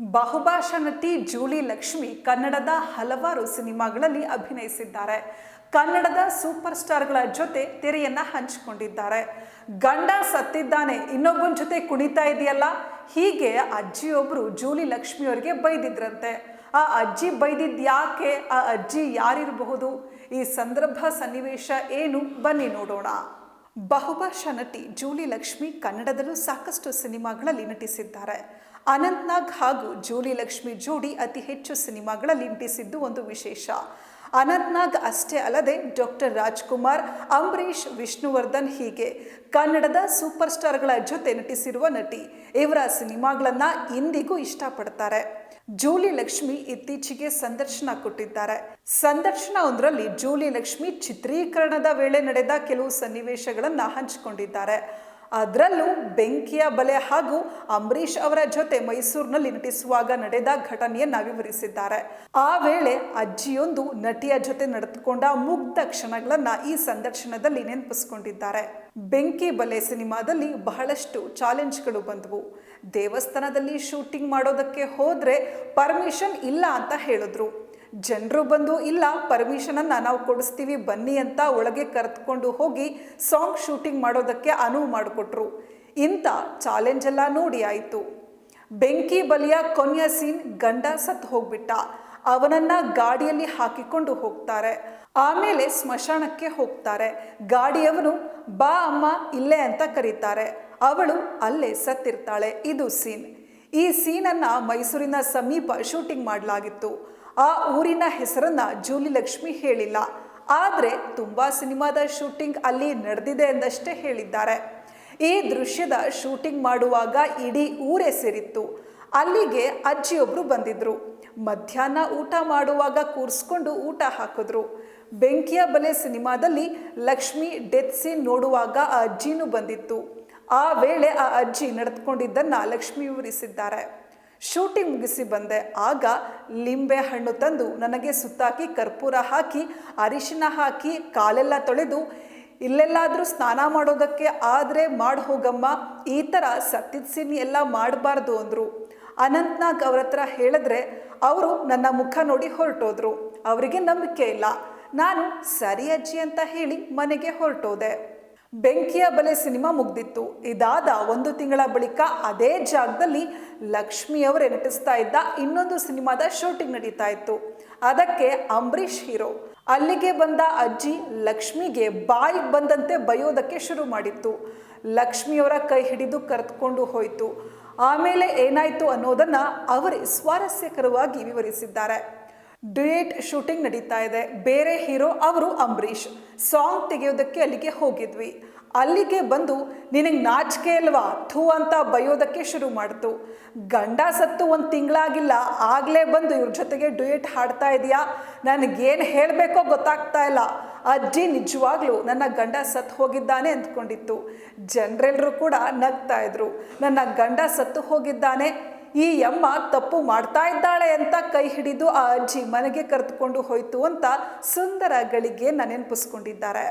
ಬಹುಭಾಷಾ ನಟಿ ಜೂಲಿ ಲಕ್ಷ್ಮಿ ಕನ್ನಡದ ಹಲವಾರು ಸಿನಿಮಾಗಳಲ್ಲಿ ಅಭಿನಯಿಸಿದ್ದಾರೆ. ಕನ್ನಡದ ಸೂಪರ್ ಸ್ಟಾರ್ಗಳ ಜೊತೆ ತೆರೆಯನ್ನ ಹಂಚಿಕೊಂಡಿದ್ದಾರೆ. ಗಂಡ ಸತ್ತಿದ್ದಾನೆ, ಇನ್ನೊಬ್ಬನ ಜೊತೆ ಕುಣಿತಾ ಇದೆಯಲ್ಲ? ಹೀಗೆ ಅಜ್ಜಿಯೊಬ್ರು ಜೂಲಿ ಲಕ್ಷ್ಮಿಯವರಿಗೆ ಬೈದಿದ್ರಂತೆ. ಆ ಅಜ್ಜಿ ಬೈದಿದ್ದ ಯಾಕೆ? ಆ ಅಜ್ಜಿ ಯಾರಿರಬಹುದು? ಈ ಸಂದರ್ಭ ಸನ್ನಿವೇಶ ಏನು? ಬನ್ನಿ ನೋಡೋಣ. ಬಹುಭಾಷಾ ನಟಿ ಜೂಲಿ ಲಕ್ಷ್ಮಿ ಕನ್ನಡದಲ್ಲೂ ಸಾಕಷ್ಟು ಸಿನಿಮಾಗಳಲ್ಲಿ ನಟಿಸಿದ್ದಾರೆ. ಅನಂತ್ನಾಗ್ ಹಾಗೂ ಜೂಲಿ ಲಕ್ಷ್ಮಿ ಜೋಡಿ ಅತಿ ಹೆಚ್ಚು ಸಿನಿಮಾಗಳಲ್ಲಿ ನಟಿಸಿದ್ದು ಒಂದು ವಿಶೇಷ. ಅನಂತ್ನಾಗ್ ಅಷ್ಟೇ ಅಲ್ಲದೆ ಡಾಕ್ಟರ್ ರಾಜ್ಕುಮಾರ್, ಅಂಬರೀಷ್, ವಿಷ್ಣುವರ್ಧನ್ ಹೀಗೆ ಕನ್ನಡದ ಸೂಪರ್ ಸ್ಟಾರ್ಗಳ ಜೊತೆ ನಟಿಸಿರುವ ನಟಿ ಇವರ ಸಿನಿಮಾಗಳನ್ನ ಇಂದಿಗೂ ಇಷ್ಟಪಡ್ತಾರೆ. ಜೂಲಿ ಲಕ್ಷ್ಮಿ ಇತ್ತೀಚೆಗೆ ಸಂದರ್ಶನ ಕೊಟ್ಟಿದ್ದಾರೆ. ಸಂದರ್ಶನ ಒಂದರಲ್ಲಿ ಜೂಲಿ ಲಕ್ಷ್ಮಿ ಚಿತ್ರೀಕರಣದ ವೇಳೆ ನಡೆದ ಕೆಲವು ಸನ್ನಿವೇಶಗಳನ್ನು ಹಂಚಿಕೊಂಡಿದ್ದಾರೆ. ಅದರಲ್ಲೂ ಬೆಂಕಿಯ ಬಲೆ ಹಾಗೂ ಅಂಬರೀಷ್ ಅವರ ಜೊತೆ ಮೈಸೂರಿನಲ್ಲಿ ನಟಿಸುವಾಗ ನಡೆದ ಘಟನೆಯನ್ನ ವಿವರಿಸಿದ್ದಾರೆ. ಆ ವೇಳೆ ಅಜ್ಜಿಯೊಂದು ನಟಿಯ ಜೊತೆ ನಡೆದುಕೊಂಡ ಮುಗ್ಧ ಕ್ಷಣಗಳನ್ನ ಈ ಸಂದರ್ಶನದಲ್ಲಿ ನೆನಪಿಸಿಕೊಂಡಿದ್ದಾರೆ. ಬೆಂಕಿ ಬಲೆ ಸಿನಿಮಾದಲ್ಲಿ ಬಹಳಷ್ಟು ಚಾಲೆಂಜ್ಗಳು ಬಂದವು. ದೇವಸ್ಥಾನದಲ್ಲಿ ಶೂಟಿಂಗ್ ಮಾಡೋದಕ್ಕೆ ಹೋದರೆ ಪರ್ಮಿಷನ್ ಇಲ್ಲ ಅಂತ ಹೇಳಿದ್ರು. ಜನರು ಬಂದು, ಇಲ್ಲ, ಪರ್ಮಿಷನನ್ನು ನಾವು ಕೊಡಿಸ್ತೀವಿ, ಬನ್ನಿ ಅಂತ ಒಳಗೆ ಕರೆದುಕೊಂಡು ಹೋಗಿ ಸಾಂಗ್ ಶೂಟಿಂಗ್ ಮಾಡೋದಕ್ಕೆ ಅನುವು ಮಾಡಿಕೊಟ್ರು. ಇಂಥ ಚಾಲೆಂಜ್ ಎಲ್ಲ ನೋಡಿ ಆಯಿತು. ಬೆಂಕಿ ಬಲಿಯ ಕೊನೆಯ ಸೀನ್ ಗಂಡ ಸತ್ತು ಹೋಗ್ಬಿಟ್ಟ. ಅವನನ್ನ ಗಾಡಿಯಲ್ಲಿ ಹಾಕಿಕೊಂಡು ಹೋಗ್ತಾರೆ. ಆಮೇಲೆ ಸ್ಮಶಾನಕ್ಕೆ ಹೋಗ್ತಾರೆ. ಗಾಡಿಯವನು, ಬಾ ಅಮ್ಮ, ಇಲ್ಲೇ ಅಂತ ಕರೀತಾರೆ. ಅವಳು ಅಲ್ಲೇ ಸತ್ತಿರ್ತಾಳೆ. ಇದು ಸೀನ್ ಈ ಸೀನನ್ನು ಮೈಸೂರಿನ ಸಮೀಪ ಶೂಟಿಂಗ್ ಮಾಡಲಾಗಿತ್ತು. ಆ ಊರಿನ ಹೆಸರನ್ನು ಜೂಲಿ ಲಕ್ಷ್ಮಿ ಹೇಳಿಲ್ಲ. ಆದರೆ ತುಂಬ ಸಿನಿಮಾದ ಶೂಟಿಂಗ್ ಅಲ್ಲಿ ನಡೆದಿದೆ ಎಂದಷ್ಟೇ ಹೇಳಿದ್ದಾರೆ. ಈ ದೃಶ್ಯದ ಶೂಟಿಂಗ್ ಮಾಡುವಾಗ ಇಡೀ ಊರೇ ಸೇರಿತ್ತು. ಅಲ್ಲಿಗೆ ಅಜ್ಜಿಯೊಬ್ರು ಬಂದಿದ್ರು. ಮಧ್ಯಾಹ್ನ ಊಟ ಮಾಡುವಾಗ ಕೂರಿಸ್ಕೊಂಡು ಊಟ ಹಾಕಿದ್ರು. ಬೆಂಕಿಯ ಬಲೆ ಸಿನಿಮಾದಲ್ಲಿ ಲಕ್ಷ್ಮಿ ಡೆತ್ ಸೀನ್ ನೋಡುವಾಗ ಆ ಅಜ್ಜಿನೂ ಬಂದಿತ್ತು. ಆ ವೇಳೆ ಆ ಅಜ್ಜಿ ನಡೆದುಕೊಂಡಿದ್ದನ್ನು ಲಕ್ಷ್ಮಿ ವಿವರಿಸಿದ್ದಾರೆ. ಶೂಟಿಂಗ್ ಮುಗಿಸಿ ಬಂದೆ. ಆಗ ಲಿಂಬೆ ಹಣ್ಣು ತಂದು ನನಗೆ ಸುತ್ತಾಕಿ ಕರ್ಪೂರ ಹಾಕಿ, ಅರಿಶಿನ ಹಾಕಿ ಕಾಲೆಲ್ಲ ತೊಳೆದು, ಇಲ್ಲೆಲ್ಲಾದರೂ ಸ್ನಾನ ಮಾಡೋದಕ್ಕೆ ಆದರೆ ಮಾಡಿ ಹೋಗಮ್ಮ, ಈ ಥರ ಸತ್ತಿದ ಸೀನ್ ಎಲ್ಲ ಮಾಡಬಾರ್ದು ಅಂದರು. ಅನಂತ್ನಾಗ್ ಅವ್ರ ಹತ್ರ ಹೇಳಿದ್ರೆ ಅವರು ನನ್ನ ಮುಖ ನೋಡಿ ಹೊರಟೋದ್ರು. ಅವರಿಗೆ ನಂಬಿಕೆ ಇಲ್ಲ. ನಾನು ಸರಿ ಅಜ್ಜಿ ಅಂತ ಹೇಳಿ ಮನೆಗೆ ಹೊರಟೋದೆ. ಬೆಂಕಿಯ ಬಲೆ ಸಿನಿಮಾ ಮುಗ್ದಿತ್ತು. ಇದಾದ ಒಂದು ತಿಂಗಳ ಬಳಿಕ ಅದೇ ಜಾಗದಲ್ಲಿ ಲಕ್ಷ್ಮಿಯವರೇ ನಟಿಸ್ತಾ ಇದ್ದ ಇನ್ನೊಂದು ಸಿನಿಮಾದ ಶೂಟಿಂಗ್ ನಡೀತಾ ಇತ್ತು. ಅದಕ್ಕೆ ಅಂಬರೀಷ್ ಹೀರೋ, ಅಲ್ಲಿಗೆ ಬಂದ ಅಜ್ಜಿ ಲಕ್ಷ್ಮಿಗೆ ಬಾಯಿ ಬಂದಂತೆ ಬಯೋದಕ್ಕೆ ಶುರು ಮಾಡಿತ್ತು. ಲಕ್ಷ್ಮಿಯವರ ಕೈ ಹಿಡಿದು ಕರೆದುಕೊಂಡು ಹೋಯಿತು. ಆಮೇಲೆ ಏನಾಯಿತು ಅನ್ನೋದನ್ನು ಅವರೇ ಸ್ವಾರಸ್ಯಕರವಾಗಿ ವಿವರಿಸಿದ್ದಾರೆ. ಡ್ಯುಯೇಟ್ ಶೂಟಿಂಗ್ ನಡೀತಾ ಇದೆ. ಬೇರೆ ಹೀರೋ ಅವರು ಅಂಬರೀಷ್. ಸಾಂಗ್ ತೆಗೆಯೋದಕ್ಕೆ ಅಲ್ಲಿಗೆ ಹೋಗಿದ್ವಿ. ಅಲ್ಲಿಗೆ ಬಂದು, ನಿನಗೆ ನಾಚಿಕೆ ಅಲ್ವಾ? ಥೂ ಅಂತ ಬೈಯೋದಕ್ಕೆ ಶುರು ಮಾಡ್ತು. ಗಂಡ ಸತ್ತು ಒಂದು ತಿಂಗಳಾಗಿಲ್ಲ. ಆಗಲೇ ಬಂದು ಇವ್ರ ಜೊತೆಗೆ ಡ್ಯುಯೇಟ್ ಹಾಡ್ತಾ ಇದೆಯಾ? ನನಗೇನು ಹೇಳಬೇಕೋ ಗೊತ್ತಾಗ್ತಾ ಇಲ್ಲ. ಅಜ್ಜಿ ನಿಜವಾಗ್ಲೂ ನನ್ನ ಗಂಡ ಸತ್ತು ಹೋಗಿದ್ದಾನೆ ಅಂದ್ಕೊಂಡಿತ್ತು. ಜನರೆಲ್ಲರೂ ಕೂಡ ನಗ್ತಾ ಇದ್ರು. ನನ್ನ ಗಂಡ ಸತ್ತು ಹೋಗಿದ್ದಾನೆ. ಈ ಯಮ್ಮ ತಪ್ಪು ಮಾಡ್ತಾ ಇದ್ದಾಳೆ ಅಂತ ಕೈ ಹಿಡಿದು ಆ ಅಜ್ಜಿ ಮನೆಗೆ ಕರೆದುಕೊಂಡು ಹೋಯ್ತು ಅಂತ ಸುಂದರ ಗಳಿಗೆ ನೆನಪಿಸ್ಕೊಂಡಿದ್ದಾರೆ